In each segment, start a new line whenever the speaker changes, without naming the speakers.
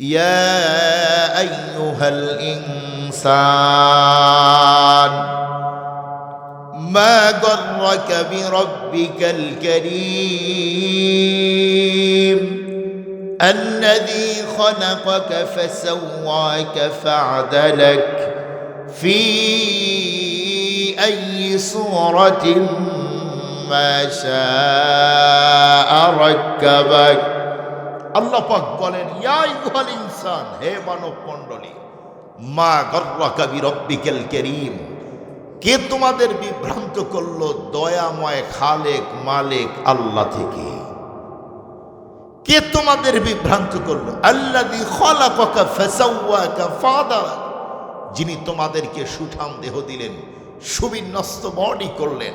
يا أيها الإنسان ما غرك بربك الكريم؟ الذي خلقك فسواك فعدلك. في أي صورة ما شاء ركبك. আল্লাহ পাক বলেন ইয়াই ইউহাল ইনসান, হে মানব মণ্ডলী, মা গর্রাকা বিরব্বিকাল কেরিম, কে তোমাদের বিভ্রান্ত করল দয়াময় খালেক মালেক আল্লাহ থেকে? কে তোমাদের বিভ্রান্ত করল? খালাকাকা ফাসাওয়াকা ফাদারাক, যিনি তোমাদেরকে সুঠাম দেহ দিলেন, সুবিন্যস্ত বডি করলেন,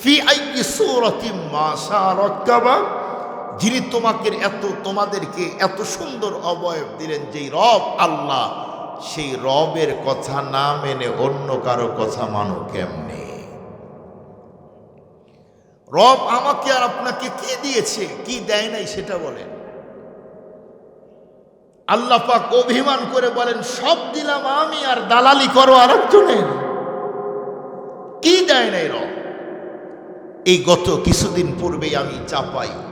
ফি আইয়ি সূরাতিন মা শাআ রাক্কাবা যিনি তোমাকে এত, তোমাদেরকে এত সুন্দর অবয়ব দিলেন, যেই রব আল্লাহ, সেই রবের কথা না মেনে অন্য কারও কথা মানো কেমনে? রব আমাকে আর আপনাকে কি দিয়েছে, কি দেয় নাই সেটা বলেন। আল্লাহ পাক অভিমান করে বলেন, সব দিলাম আমি আর দালালি করো আর একজনের কি দেয় নাই রব? এই গত কিছুদিন পূর্বেই আমি চাপাই।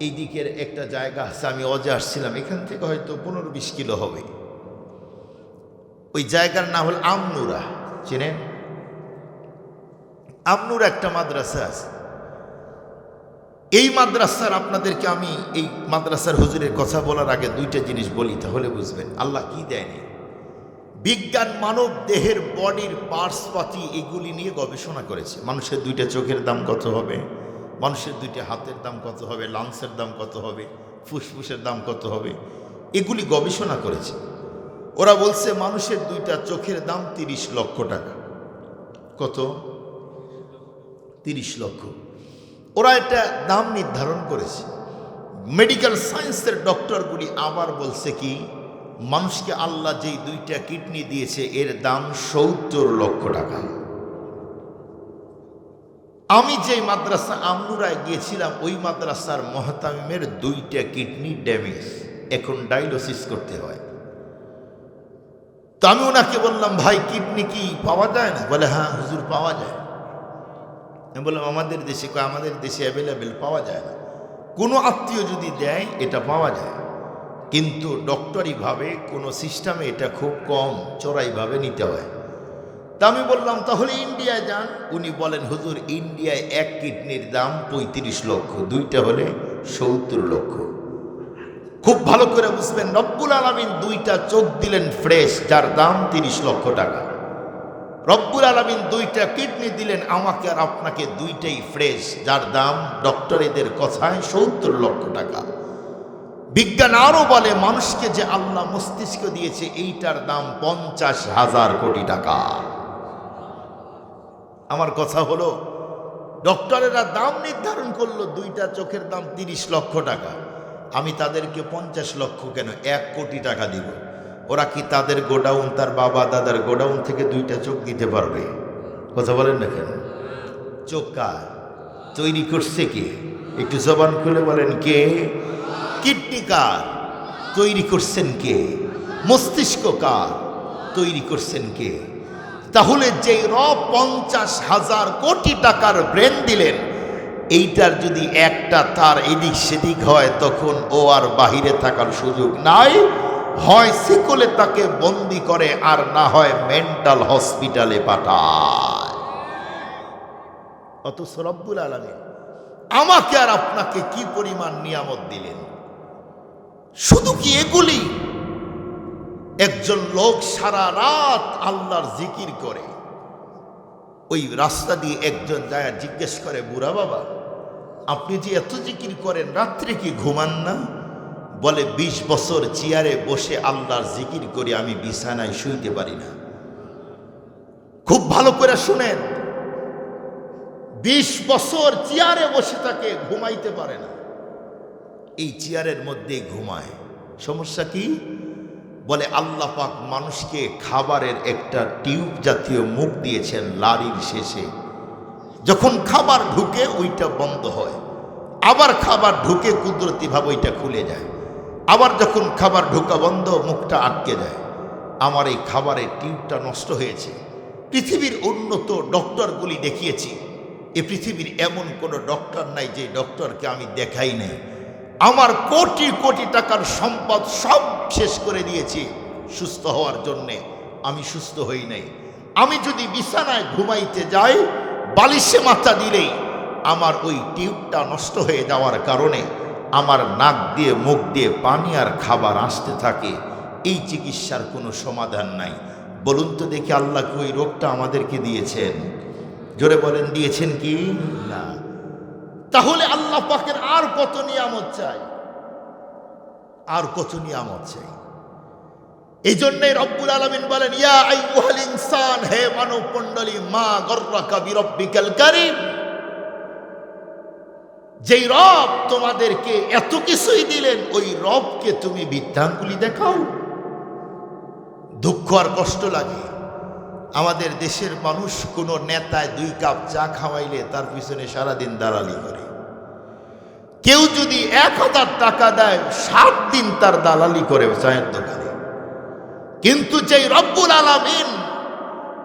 এই দিকের একটা জায়গা আছে, আমি অজে আসছিলাম, এখান থেকে হয়তো পনেরো বিশ কিলো হবে। ওই জায়গার নাম হল আমনুরা, চেনেন? আমনুর একটা মাদ্রাসা আছে। এই মাদ্রাসার আপনাদেরকে আমি এই মাদ্রাসার হুজুরের কথা বলার আগে দুইটা জিনিস বলি, তাহলে বুঝবেন। আল্লাহ কি দেয়নি বিজ্ঞান মানব দেহের বডির পার্টসপাতি এগুলি নিয়ে গবেষণা করেছে। মানুষের দুইটা চোখের দাম কত হবে? মানুষের দুইটা হাতের দাম কত হবে? লাংসের দাম কত হবে? ফুসফুসের দাম কত হবে? এগুলি গবেষণা করেছে। ওরা বলছে মানুষের দুইটা চোখের দাম তিরিশ লক্ষ টাকা। কত? তিরিশ লক্ষ। ওরা এটা দাম নির্ধারণ করেছে। মেডিকেল সায়েন্সের ডক্টরগুলি আবার বলছে কি, মানুষকে আল্লাহ যেই দুইটা কিডনি দিয়েছে, এর দাম সত্তর লক্ষ টাকা। আমি যে মাদ্রাসা আমনুরায় গিয়েছিলাম, ওই মাদ্রাসার মহাতামিমের দুইটা কিডনি ড্যামেজ। এখন ডায়ালিসিস করতে হয়। তো আমি ওনাকে বললাম, ভাই, কিডনি কি পাওয়া যায় না? বলে হ্যাঁ হুজুর, পাওয়া যায়। আমি বললাম, আমাদের দেশে আমাদের দেশে অ্যাভেলেবেল পাওয়া যায় না। কোনো আত্মীয় যদি দেয়, এটা পাওয়া যায়। কিন্তু ডক্টরিভাবে কোনো সিস্টেমে এটা খুব কম চড়াইভাবে নিতে হয়। তা আমি বললাম, তাহলে ইন্ডিয়ায় যান। উনি বলেন, হুজুর, ইন্ডিয়ায় এক কিডনির দাম পঁয়ত্রিশ লক্ষ, দুইটা হলে সত্তর লক্ষ। খুব ভালো করে বুঝবেন রব্বুল আলমিন দুইটা চোখ দিলেন ফ্রেশ, যার দাম তিরিশ লক্ষ টাকা। রব্বুল আলমিন দুইটা কিডনি দিলেন, আমাকে আর আপনাকে দুইটাই ফ্রেশ, যার দাম ডক্টরেদের কথায় সত্তর লক্ষ টাকা। বিজ্ঞান আরও বলে, মানুষকে যে আল্লাহ মস্তিষ্ক দিয়েছে, এইটার দাম পঞ্চাশ হাজার কোটি টাকা। আমার কথা হলো, ডক্টরেরা দাম নির্ধারণ করল, দুইটা চোখের দাম তিরিশ লক্ষ টাকা। আমি তাদেরকে পঞ্চাশ লক্ষ কেন এক কোটি টাকা দিব? ওরা কি তাদের গোডাউন, তার বাবা, দাদার গোডাউন থেকে দুইটা চোখ দিতে পারবে? কথা বলেন না কেন? চোখ কার? তৈরি করছে কে? একটু জবান খুলে বলেন কে? কিডনি কার? তৈরি করছেন কে? মস্তিষ্ক কার? তৈরি করছেন কে? তাহলে যেই র পঞ্চাশ হাজার কোটি টাকার ব্রেন দিলেন, এইটার যদি একটা তার এদিক সেদিক হয়, তখন ও আর বাহিরে থাকার সুযোগ নাই। হয় সিকলে তাকে বন্দি করে, আর না হয় মেন্টাল হসপিটালে পাঠায়। অত সরব্বুল আলমী আমাকে আর আপনাকে কি পরিমাণ নিয়ামত দিলেন? শুধু কি এগুলি? একজন লোক সারা রাত আল্লাহর জিকির করে। ওই রাস্তা দিয়ে একজন যায় জিজ্ঞেস করে, বুড়া বাবা, আপনি যে এত জিকির করেন, রাত্রে কি ঘুমান না? বলে ২০ বছর চেয়ারে বসে আল্লাহর জিকির করে, আমি বিছানায় শুইতে পারি না। খুব ভালো করে শুনেন ২০ বছর চেয়ারে বসে তাকে ঘুমাইতে পারে না। এই চেয়ারের মধ্যেই ঘুমায়। সমস্যা কি? বলে আল্লাহ পাক মানুষকে খাবারের একটা টিউব জাতীয় মুখ দিয়েছেন লারির শেষে। যখন খাবার ঢুকে ওইটা বন্ধ হয়, আবার খাবার ঢুকে কুদরতিভাবে ওইটা খুলে যায়। আবার যখন খাবার ঢোকা বন্ধ, মুখটা আটকে যায়। আমার এই খাবারের টিউবটা নষ্ট হয়েছে। পৃথিবীর উন্নত ডক্টরগুলি দেখিয়েছি। এ পৃথিবীর এমন কোনো ডক্টর নাই যে ডক্টরকে আমি দেখাই নাই। আমার কোটি কোটি টাকার সম্পদ সব শেষ করে দিয়েছি সুস্থ হওয়ার জন্যে। আমি সুস্থ হই নাই। আমি যদি বিছানায় ঘুমাইতে যাই, বালিশে মাথা দিলেই আমার ওই টিউবটা নষ্ট হয়ে যাওয়ার কারণে আমার নাক দিয়ে, মুখ দিয়ে পানি আর খাবার আসতে থাকে। এই চিকিৎসার কোনো সমাধান নাই। বলুন তো দেখি আল্লাহকে ওই রোগটা আমাদেরকে দিয়েছেন? জোরে বলেন, দিয়েছেন কি? না। তাহলে আল্লাহ পাকের আর কত নিয়ামত চাই? আর কত নিয়ামত চাই? এই জন্যই রব্বুল আলমিন বলেন, ইয়া ইনসান, হে মানব মণ্ডলী মা গর্রাকা বিরব্বিকাল কারীম। যেই রব তোমাদেরকে এত কিছুই দিলেন, ওই রবকে তুমি বৃদ্ধাঙ্গুলি দেখাও। দুঃখ আর কষ্ট লাগে। আমাদের দেশের মানুষ কোনো নেতায় দুই কাপ চা খাওয়াইলে তার পিছনে সারাদিন দাঁড়ালি করে। কেউ যদি এক হাজার টাকা দেয়, সাত দিন তার দালালি করে চায়ের দোকানে। কিন্তু যেই রব্বুল আলামিন,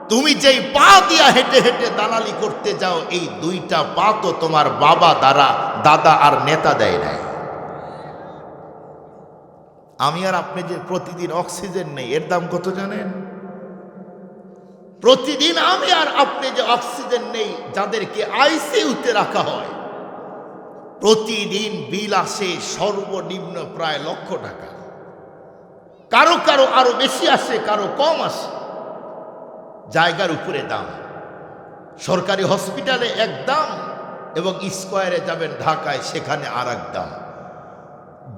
তুমি যেই পা দিয়া হেঁটে হেঁটে দালালি করতে যাও, এই দুইটা পা তো তোমার বাবা দ্বারা দাদা আর নেতা দেয় নাই। আমি আর আপনি যে প্রতিদিন অক্সিজেন নেই, এর দাম কত জানেন? প্রতিদিন আমি আর আপনি যে অক্সিজেন নেই, যাদেরকে আইসিইউতে রাখা হয় প্রতিদিন বিল আসে সর্বনিম্ন প্রায় লক্ষ টাকা। কারও কারও আরও বেশি আসে, কারও কম আসে। জায়গার উপরে দাম। সরকারি হসপিটালে এক দাম এবং স্কোয়ারে যাবেন ঢাকায়, সেখানে আর এক দাম।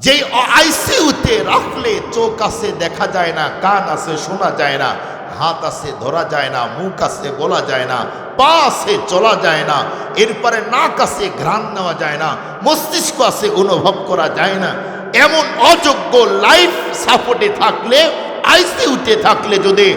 যে আইসিউতে রাখলে চোখ আছে দেখা যায় না, কান আছে শোনা যায় না, হাত আছে ধরা যায় না, মুখ আছে বলা যায় না পা চলা যায় না, এরপরে নাক আছে ঘ্রাণ নেওয়া যায় না, মস্তিষ্ক আছে অনুভব করা যায় না। এমন অযোগ্য লাইফ সাপোর্টে থাকলে আইসিউতে থাকলে যদি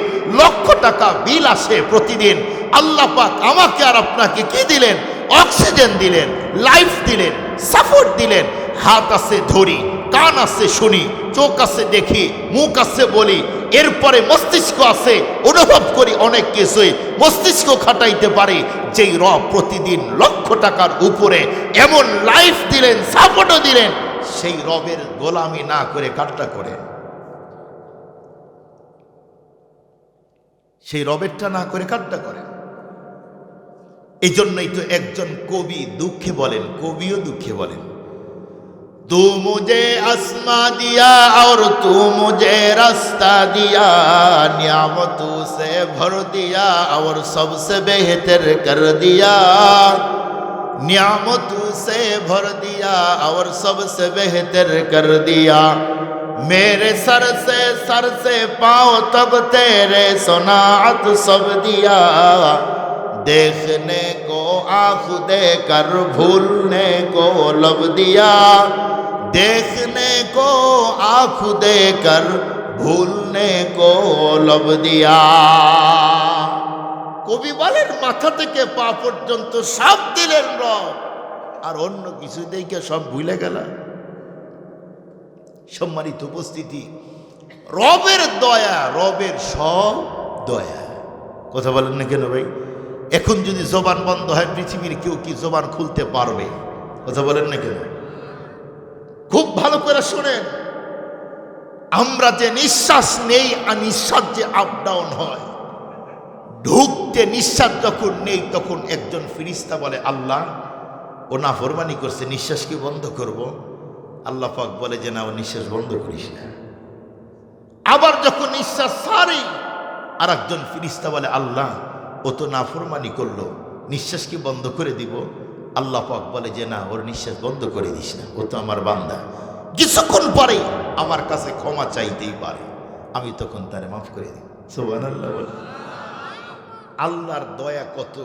লক্ষ টাকা বিল আসে প্রতিদিন, আল্লাহ পাক আমাকে আর আপনাকে কি দিলেন? অক্সিজেন দিলেন লাইফ দিলেন সাপোর্ট দিলেন। হাত আছে ধরি, কান আছে শুনি, চোখ আছে দেখি, মুখ আছে বলি এরপরে মস্তিষ্ক আছে, অনুভব করি অনেক কিছুই। মস্তিষ্ক খাটাইতে পারে, যেই র প্রতিদিন লক্ষ টাকার উপরে এমন লাইফ দিলেন, সাপোর্টও দিলেন, সেই রবের গোলামি না করে কাটটা করেন সেই রবেরটা না করে কাটটা করেন এই জন্যই তো একজন কবি দুঃখে বলেন, কবিও দুঃখে বলেন। तू मुझे आसमा दिया और तू मुझे रास्ता दिया, नियामतों से भर दिया और सबसे बेहतर कर दिया। नियामतों से भर दिया और सबसे बेहतर कर दिया। मेरे सर से सर से पाँव तक तेरे सोनात सब दिया। देखने को आंख देकर भूलने को लब दिया देखने को आंख देकर भूलने को लब दिया কবি বলেন মাথা থেকে পা পর্যন্ত সব দিলেন রব আর অন্য কিছু দেখে সব ভুলে গেল সম্মানিত উপস্থিতি রবের দয়া রবের সব দয়া কথা বলেন না কেন ভাই এখন যদি জবান বন্ধ হয়, পৃথিবীর কেউ কি জবান খুলতে পারবে? কথা বলেন না কেন? খুব ভালো করে শোনেন। আমরা যে নিঃশ্বাস নেই আর নিঃশ্বাস যে আপ ডাউন হয়, ঢুকতে নিঃশ্বাস যখন নেই, তখন একজন ফিরিস্তা বলে, আল্লাহ, ও না ফরমানি করছে, নিঃশ্বাস কি বন্ধ করব? আল্লাহ পাক বলে যে, না, ও নিঃশ্বাস বন্ধ করিস না। আবার যখন নিঃশ্বাস সারি আর একজন ফিরিস্তা বলে, আল্লাহ ও তো নাফরমানি করল। নিঃশ্বাস কি বন্ধ করে দিব। আল্লাহ পাক বলে যে, না, ওর নিঃশ্বাস বন্ধ করে দিস না। ও তো আমার বান্দা। কিছুক্ষণ পরে আমার কাছে ক্ষমা চাইতেই পারে। আমি তখন তারে মাফ করে দিই। আল্লাহর দয়া কত?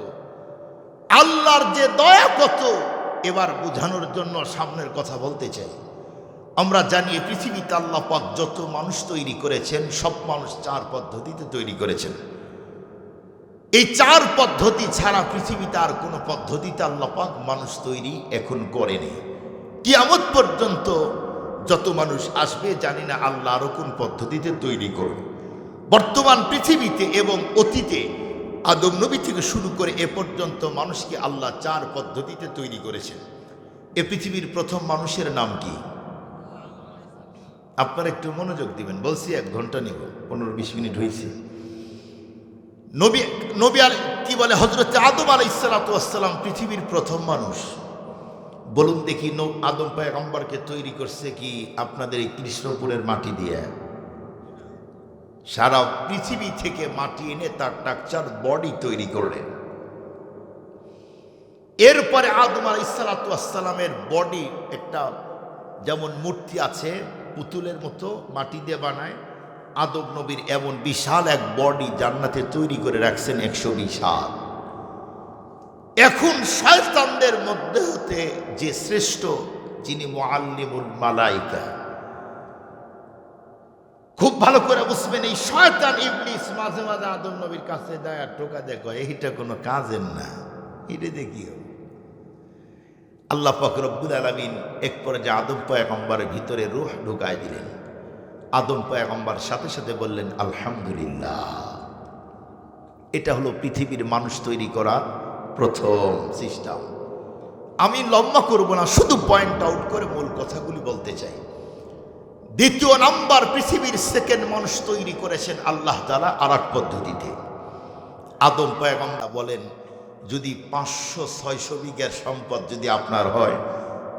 আল্লাহর যে দয়া কত? এবার বোঝানোর জন্য সামনের কথা বলতে চাই। আমরা জানি পৃথিবীতে আল্লাহ পাক যত মানুষ তৈরি করেছেন, সব মানুষ চার পদ্ধতিতে তৈরি করেছেন। এই চার পদ্ধতি ছাড়া পৃথিবীতে আর কোনো পদ্ধতিতে আল্লাহ পাক মানুষ তৈরি এখন করেনি কিয়ামত পর্যন্ত যত মানুষ আসবে জানি না আল্লাহ আরও কোন পদ্ধতিতে তৈরি করবে। বর্তমান পৃথিবীতে এবং অতীতে, আদম নবী থেকে শুরু করে এ পর্যন্ত মানুষকে আল্লাহ চার পদ্ধতিতে তৈরি করেছেন। এ পৃথিবীর প্রথম মানুষের নাম কি? আপনারা একটু মনোযোগ দিবেন, বলছি এক ঘণ্টা নিব, পনেরো বিশ মিনিট হয়েছে নবী নবী আল, কি বলে হজরত আদম আলাই সালাতাম পৃথিবীর প্রথম মানুষ। বলুন দেখি আদম পায়গম্বরকে তৈরি করছে কি আপনাদের এই কৃষ্ণপুরের মাটি দিয়ে? সারা পৃথিবী থেকে মাটি এনে তার টাকচার বডি তৈরি করলেন। এরপরে আদম আলাই সালাতামের বডি একটা যেমন মূর্তি আছে, পুতুলের মতো মাটি দিয়ে বানায় আদম নবীর এমন বিশাল এক বডি জান্নাতে তৈরি করে রাখছেন একশো বিশাল। এখন শয়তানদের মধ্যে হতে যে শ্রেষ্ঠ, যিনি মোয়াল্লিমুল মালাইকা। খুব ভালো করে বুঝবেন, এই শয়তান ইবলিস মাঝে মাঝে আদম নবীর কাছে দেয় আর টোকা দেখো এইটা কোনো কাজের না, এটা দেখি আল্লাহ পাক রব্বুল আলমিন এক পর্যায়ে আদম পয়াকম্বারের ভিতরে রুহ ঢুকায় দিলেন। আদম পয়াকম্বার সাথে সাথে বললেন, আলহামদুলিল্লাহ। এটা হলো পৃথিবীর মানুষ তৈরি করা প্রথম সিস্টেম। আমি লম্বা করব না, শুধু পয়েন্ট আউট করে মূল কথাগুলি বলতে চাই। দ্বিতীয় নাম্বার, পৃথিবীর সেকেন্ড মানুষ তৈরি করেছেন আল্লাহ তালা আর এক পদ্ধতিতে। আদম পয়গম্বা বলেন, যদি পাঁচশো ছয়শো বিঘার সম্পদ যদি আপনার হয়,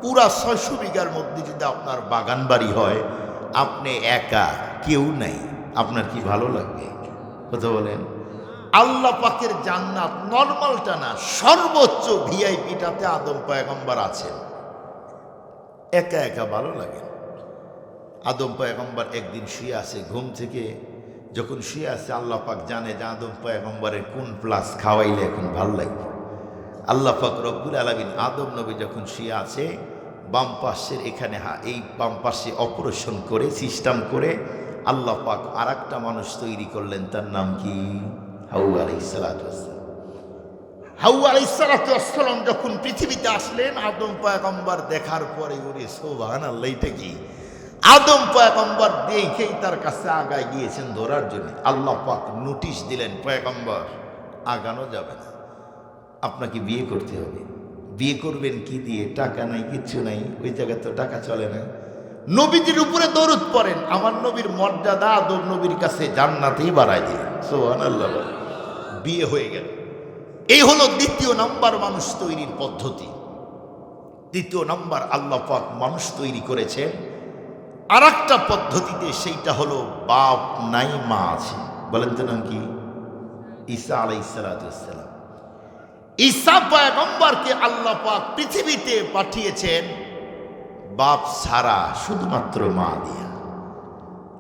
পুরা ছয়শো বিঘার মধ্যে যদি আপনার বাগান বাড়ি হয় আপনি একা কেউ নাই। আপনার কি ভালো লাগবে? কথা বলেন। আল্লাহ পাকের জান্নাত নর্মালটা না, সর্বোচ্চ ভিআইপিটাতে আদম পয়গম্বর আছেন। একা একা ভালো লাগে। আদম পয়গম্বর একদিন শুয়ে আছে ঘুম থেকে। যখন শুয়ে আছে আল্লাহ পাক জানে যে আদম পয়গম্বরের কোন প্লাস খাওয়াইলে এখন ভালো লাগবে। আল্লাহ পাক রব্বুল আলমিন আদম নবী যখন শুয়ে আছে বাম পাশের এখানে এই বাম পাশে অপারেশন করে, সিস্টেম করে আল্লাহ পাক আর একটা মানুষ তৈরি করলেন, তার নাম কি? হাউ আলাইসালাম হাউ আলাইসালাম যখন পৃথিবীতে আসলেন, আদম পয়গম্বর দেখার পরে ওরে সোভান আল্লাহ এটা কি? আদম পয়গম্বর দেখেই তার কাছে আগায় গিয়েছেন ধরার জন্য। আল্লাহ পাক নোটিশ দিলেন, পয়গম্বর, আগানো যাবে না। আপনাকে বিয়ে করতে হবে। বিয়ে করবেন কি দিয়ে? টাকা নাই, কিচ্ছু নাই, ওই জায়গায় তো টাকা চলে না। নবীজির উপরে দরুদ পড়েন, আমার নবীর মর্যাদা আদম নবীর কাছে জান্নাতেই বাড়াই দিলেন। সোহান আল্লাহ বিয়ে হয়ে গেল। এই হলো দ্বিতীয় নাম্বার মানুষ তৈরির পদ্ধতি। দ্বিতীয় নাম্বার আল্লাহ পাক মানুষ তৈরি করেছেন। আর একটা পদ্ধতিতে সেইটা হলো বাপ নাই মা আছে। বলেন তো নাম কি? ঈসা আলাই সালাম। ঈসা পয়গম্বরকে আল্লাহ পাক পৃথিবীতে পাঠিয়েছেন বাপ ছাড়া শুধুমাত্র মা দিয়া।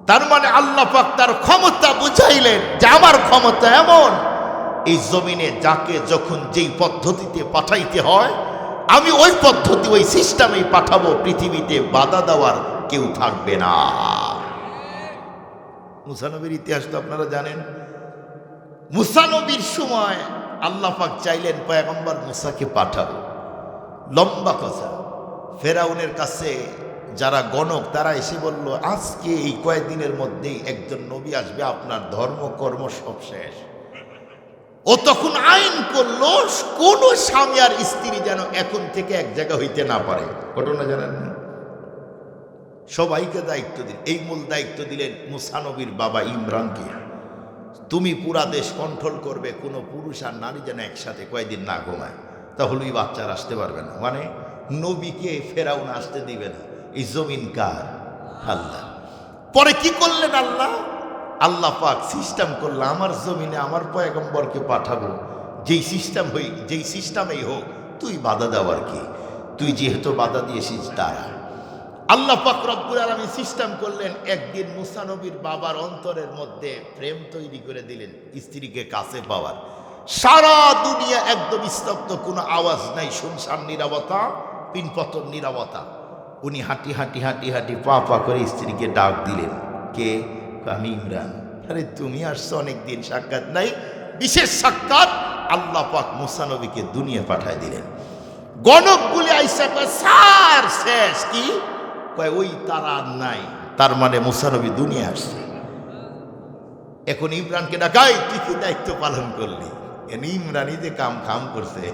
তার মানে আল্লাহ পাক তার ক্ষমতা বুঝাইলেন যে আমার ক্ষমতা এমন, এই জমিনে যাকে যখন যেই পদ্ধতিতে পাঠাইতে হয়, আমি ওই পদ্ধতি, ওই সিস্টেমেই পাঠাবো, পৃথিবীতে বাধা দেওয়ার কেউ থাকবে না। মুসানবীর ইতিহাস তো আপনারা জানেন। মুসানবীর সময় আল্লাহ পাক চাইলেন পয়গম্বর মুসাকে পাঠাবো। লম্বা কথা। ফেরাউনের কাছে যারা গণক, তারা এসে বলল, আজকে এই কয়েকদিনের মধ্যেই একজন নবী আসবে, আপনার ধর্ম, কর্ম সব শেষ। ও তখন আইন করল, কোন স্বামী আর স্ত্রী যেন এখন থেকে এক জায়গা হইতে না পারে। ঘটনা জানেন না? সবাইকে দায়িত্ব দিন এই মূল দায়িত্ব দিলেন মুসানবীর বাবা ইমরানকে। তুমি পুরা দেশ কন্ট্রোল করবে, কোনো পুরুষ আর নারী যেন একসাথে কয়েকদিন না ঘুমায়। তাহলে ওই বাচ্চারা আসতে পারবে না। মানে নবীকে ফেরাউন আসতে দিবে না। এই জমিন কার? আল্লাহ। পরে কি করলেন আল্লাহ? আল্লাহ পাক সিস্টেম করল, আমার জমিনে আমার পয়গম্বরকে পাঠাবো। যেই সিস্টেম হই যেই সিস্টেমেই হোক, তুই বাধা দেওয়ার কি? তুই যেহেতু বাধা দিয়েছিস তারা আল্লাহ পাক রব্বুল আলমী সিস্টেম করলেন, একদিন মুসানবীর বাবার অন্তরের মধ্যে প্রেম তৈরি করে দিলেন স্ত্রীকে কাছে পাওয়ার। সারা দুনিয়া একদম স্তব্ধ, কোনো আওয়াজ নাই, শুনশান নিরাপত্তা পিনপতন নিরাপত্তা উনি হাঁটি হাঁটি হাঁটি হাঁটি পা পা করে স্ত্রীকে ডাক দিলেন, কে? আমি ইমরান। আরে, তুমি আসছো অনেকদিন, সাক্ষাৎ নাই? বিশেষ সাক্ষাৎ আল্লাহ পাক মুসানবীকে দুনিয়া পাঠায় দিলেন। গণকগুলি আইসা স্যার, শেষ, কি? কয়, ওই তারা আর নাই। তার মানে মুসানবী দুনিয়া আসছে। এখন ইমরানকে ডাকাই তুই কি দায়িত্ব পালন করলি? এন ইমরানই যে কাম খাম করছে।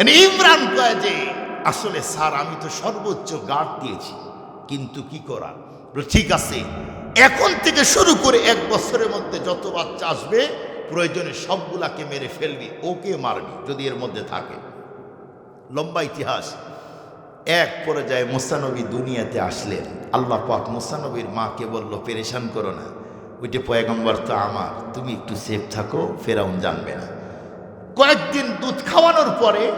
এন ইমরান কয় যে, আসলে স্যার, আমি তো সর্বোচ্চ গার্ড দিয়েছি, কিন্তু কি করা? ঠিক আছে, এখন থেকে শুরু করে এক বছরের মধ্যে যত বাচ্চা আসবে, প্রয়োজনে সবগুলাকে মেরে ফেলবি, ওকে মারবি, যদি এর মধ্যে থাকে। লম্বা ইতিহাস। এক পর্যায়ে মুসানবী দুনিয়াতে আসলেন। আল্লাহ পাক মুসানবীর মাকে বলল, পেরেশান করো না। ওইটা পয়গম্বর তো আমার। তুমি একটু সেফ থাকো, ফেরাউন জানবে না। কয়েকদিন দুধ খাওয়ানোর পরে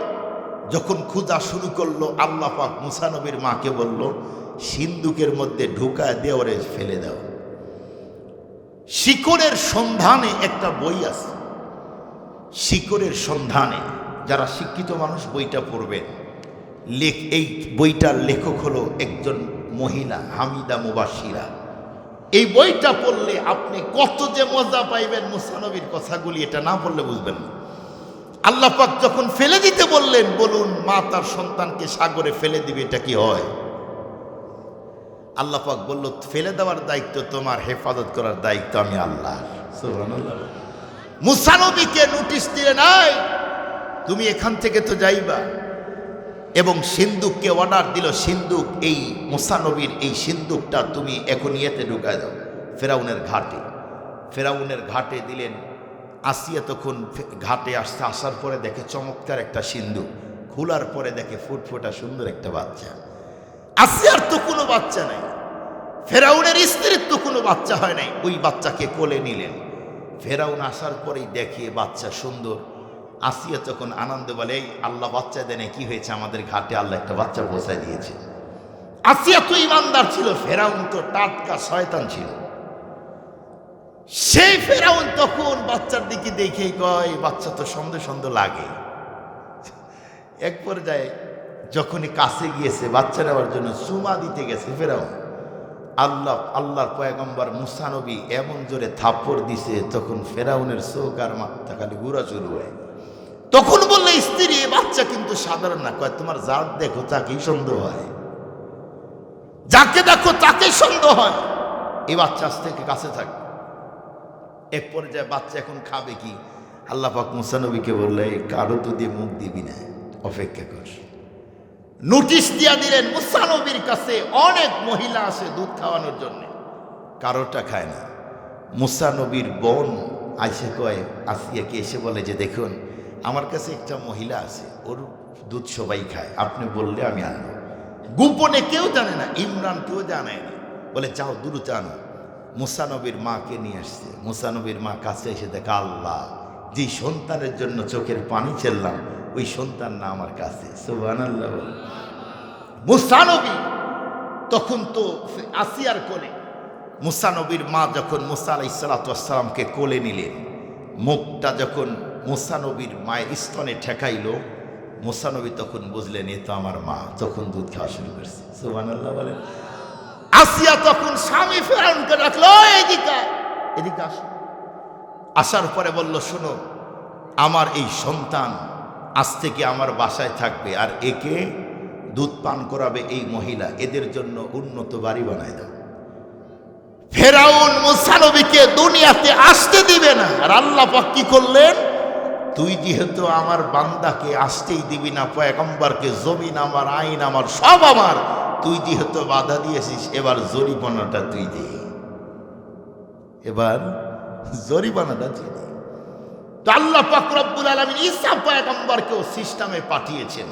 যখন ক্ষুধা শুরু করল, আল্লাহ পাক মুসানবীর মাকে বলল সিন্দুকের মধ্যে ঢুকায় দেওয়ারে ফেলে দাও। শিকড়ের সন্ধানে একটা বই আছে। শিকড়ের সন্ধানে, যারা শিক্ষিত মানুষ বইটা পড়বেন লেখ এই বইটার লেখক হলো একজন মহিলা হামিদা মুবাসিরা এই বইটা পড়লে আপনি কত যে মজা পাইবেন মুসানবীর কথাগুলি এটা না পড়লে বুঝবেন না। আল্লাহ পাক যখন ফেলে দিতে বললেন বলুন মা তার সন্তানকে সাগরে ফেলে দিবে এটা কি হয়? আল্লাহ পাক বলল ফেলে দেওয়ার দায়িত্ব তোমার হেফাজত করার দায়িত্ব আমি আল্লাহ মুসানবীকে নোটিশ দিলে নাই তুমি এখান থেকে তো যাইবা। এবং সিন্দুককে অর্ডার দিল সিন্দুক এই মুসানবীর এই সিন্দুকটা তুমি এখন ইয়েতে ঢুকায় দাও। ফেরাউনের ঘাটে। ফেরাউনের ঘাটে দিলেন, আসিয়া তখন ঘাটে আসতে আসার পরে দেখে চমৎকার একটা সিন্ধু খোলার পরে দেখে ফুটফুটা সুন্দর একটা বাচ্চা। আসিয়ার তো কোনো বাচ্চা নাই। ফেরাউনের স্ত্রীর তো কোনো বাচ্চা হয় নাই। ওই বাচ্চাকে কোলে নিলেন। ফেরাউন আসার পরেই দেখে বাচ্চা সুন্দর। আসিয়া তখন আনন্দ বলে, এই আল্লাহ বাচ্চা দেনে কি হয়েছে আমাদের ঘাটে? আল্লাহ একটা বাচ্চা পৌঁছায় দিয়েছে। আসিয়া তো ইমানদার ছিল, ফেরাউন তো টাটকা শয়তান ছিল। সেই ফেরাউন তখন বাচ্চার দিকে দেখে কয়, বাচ্চা তো সন্দেহ সন্দেহ লাগে। এক পর্যায়ে যখনই কাছে গিয়েছে, বাচ্চা নেওয়ার জন্য চুমা দিতে গেছে ফেরাউন। আল্লাহ, আল্লাহর পয়গম্বর মুসানবী এমন জোরে থাপ্পড় দিছে, তখন ফেরাউনের চোখ আর মাথা খালি ঘুরা শুরু হয়। তখন বললে, স্ত্রী এ বাচ্চা কিন্তু সাধারণ না। কয়, তোমার যার দেখো, তাকেই সন্দেহ হয়। যাকে দেখো তাকেই সন্দেহ হয়। এই বাচ্চা আজ থেকে কাছে থাকে। এক পর্যায়ে বাচ্চা এখন খাবে কি? আল্লাহ পাক মুসানবীকে বললে, কারও তো দিয়ে মুখ দিবি না, অপেক্ষা কর। নোটিশ দিয়া দিলেন মুসানবীর কাছে অনেক মহিলা আসে দুধ খাওয়ানোর জন্য। কারোটা খায় না। মুসানবীর বোন আইসে কয় আসিয়াকে এসে বলে যে, দেখুন আমার কাছে একটা মহিলা আছে, ওর দুধ সবাই খায়। আপনি বললে আমি আনব। গোপনে কেউ জানে না, ইমরান কেউ জানে না। বলে যাও দ্রুত আনো। মুসানবীর মাকে নিয়ে আসছে। মুসানবীর মা কাছে এসে দেখা, আল্লাহ যে সন্তানের জন্য চোখের পানি চেললাম ওই সন্তান না আমার কাছে। আল্লাহ মুসানবী তখন তো আসিয়ার কোলে। মুসানবীর মা যখন মুসা আলাইসালাতামকে কোলে নিলেন, মুখটা যখন মুসানবীর মায়ের স্তনে ঠেকাইল। মুসানবী তখন বুঝলেন, এ তো আমার মা। তখন দুধ খাওয়া শুরু করছে। সুবান আল্লাহ বলেন। আসিয়া তখন স্বামী ফেরাউনকে "ওই এদিকে এদিকে আসো। আসার পরে বলল, শোনো, আমার এই সন্তান আজ থেকে আমার বাসায় থাকবে, আর একে দুধ পান করাবে এই মহিলা। এদের জন্য উন্নত বাড়ি বানায় দাও। ফেরাউন মুসানবীকে দুনিয়াতে আসতে দিবে না। আর আল্লাহ কি করলেন? তুই যেহেতু আমার বান্দাকে আসতেই দিবি না, পয়গম্বরকে, জমিন আমার, আইন আমার, সব আমার, তুই যেহেতু বাধা দিয়েছিস, এবার জরিমানাটা তুই দে। এবার জরিমানাটা তুই দে। তো আল্লাহ পাক রব্বুল আলমিন ঈসা পয়গম্বরকেও সিস্টেমে পাঠিয়েছেন।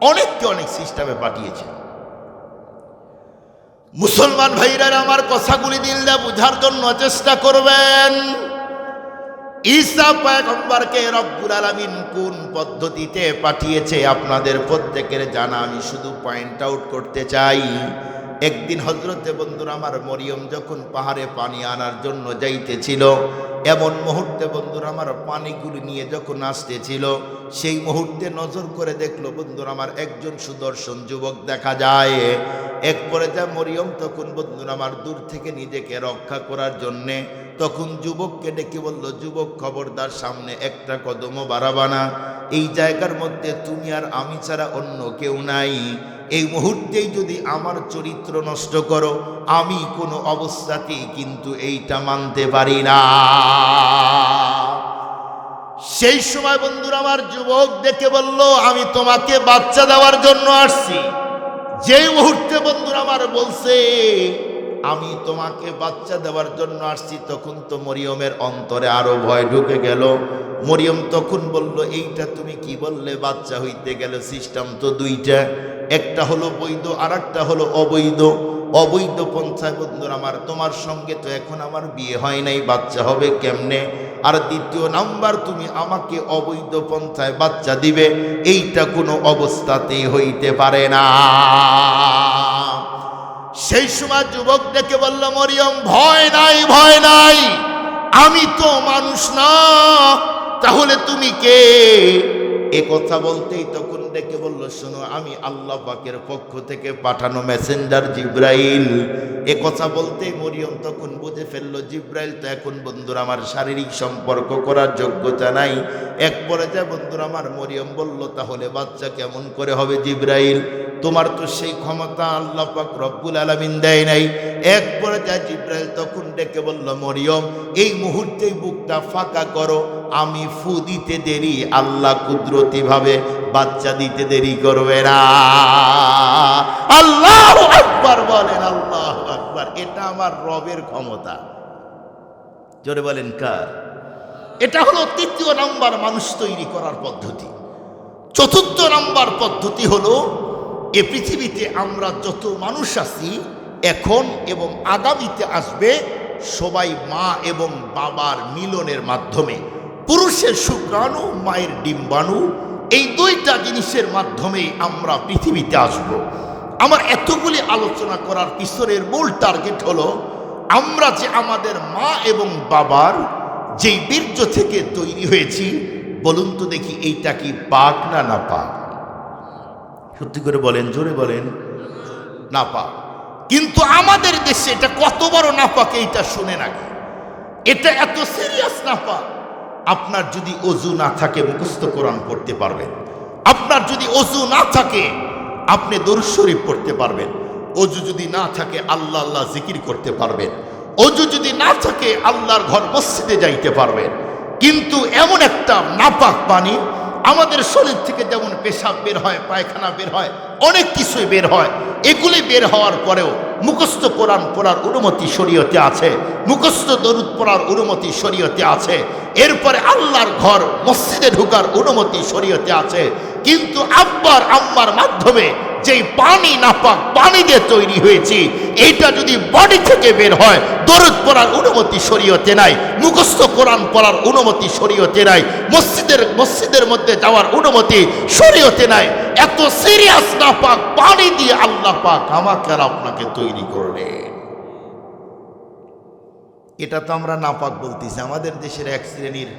অনেককে অনেক সিস্টেমে পাঠিয়েছেন। মুসলমান ভাইরা আমার কথাগুলি দিলে বুঝার জন্য চেষ্টা করবেন। ঈসা পয়গম্বরকে রব্বুল আলামিন কোন পদ্ধতিতে পাঠিয়েছে আপনাদের প্রত্যেকের জানা? আমি শুধু পয়েন্ট আউট করতে চাই। একদিন হজরতে বন্ধুরা আমার মরিয়ম যখন পাহাড়ে পানি আনার জন্য যাইতেছিল, এমন মুহূর্তে বন্ধুরা আমার পানিগুলি নিয়ে যখন আসতেছিল, সেই মুহূর্তে নজর করে দেখল বন্ধুরা আমার একজন সুদর্শন যুবক দেখা যায়। এক যা মরিয়ম, তখন বন্ধুরা আমার দূর থেকে নিজেকে রক্ষা করার জন্যে তখন যুবককে ডেকে বলল, যুবক, খবরদার, সামনে একটা কদমও বাড়াবানা এই জায়গার মধ্যে তুমি আর আমি ছাড়া অন্য কেউ নাই। এই মুহূর্তেই যদি আমার চরিত্র নষ্ট করো, আমি কোনো অবস্থাতেই কিন্তু এইটা মানতে পারি না। সেই সময় বন্ধুরা আমার যুবক দেখে বলল, আমি তোমাকে বাচ্চা দেওয়ার জন্য আসছি। যেই মুহূর্তে বন্ধুরা আমার বলছে, আমি তোমাকে বাচ্চা দেওয়ার জন্য আসছি, তখন তো মরিয়মের অন্তরে আরও ভয় ঢুকে গেল। মরিয়ম তখন বলল, এইটা তুমি কি বললে? বাচ্চা হইতে গেল সিস্টেম তো দুইটা। একটা হলো বৈধ আর একটা হলো অবৈধ। অবৈধ পন্থায় বন্ধুরা আমার, তোমার সঙ্গে তো এখন আমার বিয়ে হয় নাই, বাচ্চা হবে কেমনে? আর দ্বিতীয় নাম্বার, তুমি আমাকে অবৈধ পন্থায় বাচ্চা দিবে, এইটা কোনো অবস্থাতেই হইতে পারে না। সেই সময় যুবক ডেকে বলল, মরিয়ম, ভয় নাই ভয় নাই, আমি তো মানুষ না, তাহলে তুমি কে? এ কথা বলতেই তখন ডেকে বলল, শোনো, আমি আল্লাহ পাকের পক্ষ থেকে পাঠানো মেসেঞ্জার জিব্রাইল। এ কথা বলতেই মরিয়ম তখন বুঝে ফেলল, জিব্রাইল তো এখন বন্ধুর আমার শারীরিক সম্পর্ক করার যোগ্যতা নাই। এক পরে যে বন্ধুর আমার মরিয়ম বলল, তাহলে বাচ্চা কেমন করে হবে জিব্রাইল? তোমার তো সেই ক্ষমতা আল্লাহ পাক রব্বুল আলামিন দেয় নাই। এক পর্যায়ে জিব্রাইল তখন ডেকে বলল, মরিয়ম, এই মুহূর্তেই বুকটা ফাঁকা করো। আমি ফু দিতে দেরি, আল্লাহ কুদরতি ভাবে বাচ্চা দিতে দেরি করবে না। আল্লাহ আকবার বলেন, আল্লাহ আকবার, এটা আমার রবের ক্ষমতা। জোরে বলেন, কার? এটা হলো তৃতীয় নাম্বার মানুষ তৈরি করার পদ্ধতি। চতুর্থ নাম্বার পদ্ধতি হলো এ পৃথিবীতে আমরা যত মানুষ আছি, এখন এবং আগামীতে আসবে সবাই মা এবং বাবার মিলনের মাধ্যমে। পুরুষের শুক্রাণু, মায়ের ডিম্বাণু, এই দুইটা জিনিসের মাধ্যমেই আমরা পৃথিবীতে আসব। আমার এতগুলি আলোচনা করার পিছনের মূল টার্গেট হলো, আমরা যে আমাদের মা এবং বাবার যেই বীর্য থেকে তৈরি হয়েছি, বলুন তো দেখি এইটা কি পাক না না পাক। সত্যি করে বলেন, জোরে বলেন না পাক কিন্তু আমাদের দেশে এটা কত বড় না পাক এইটা শুনে নাকি এটা এত সিরিয়াস না পাক আপনার যদি অজু না থাকে, মুখস্থ কোরআন পড়তে পারবেন। আপনার যদি অজু না থাকে, আপনি শরীফ পড়তে পারবেন। অজু যদি না থাকে, আল্লাহ আল্লাহ জিকির করতে পারবেন। অজু যদি না থাকে, আল্লাহর ঘর মসজিদে যাইতে পারবেন। কিন্তু এমন একটা নাপাক পানি আমাদের শরীর থেকে যেমন পেশাব বের হয়, পায়খানা বের হয়, অনেক কিছুই বের হয়। এগুলি বের হওয়ার পরেও মুখস্থ কোরআন পড়ার অনুমতি শরীয়তে আছে, মুখস্থ দরুদ পড়ার অনুমতি শরীয়তে আছে, এরপরে আল্লাহর ঘর, মসজিদে ঢুকার অনুমতি শরীয়তে আছে। কিন্তু আব্বার আম্মার মাধ্যমে যেই পানি নাপাক পানি দিয়ে তৈরি হয়েছি, এইটা যদি বডি থেকে বের হয়, দরুদ পড়ার অনুমতি শরীয়তে নাই, মুখস্থ কোরআন পড়ার অনুমতি শরীয়তে নাই, মসজিদের মসজিদের মধ্যে যাওয়ার অনুমতি শরীয়তে নাই। এত সিরিয়াস নাপাক পানি দিয়ে আল্লাহ পাক আমাকে আর আপনাকে তৈরি করলেন। এটা তো আমরা নাপাক বলতেছি, আমাদের দেশের এক শ্রেণির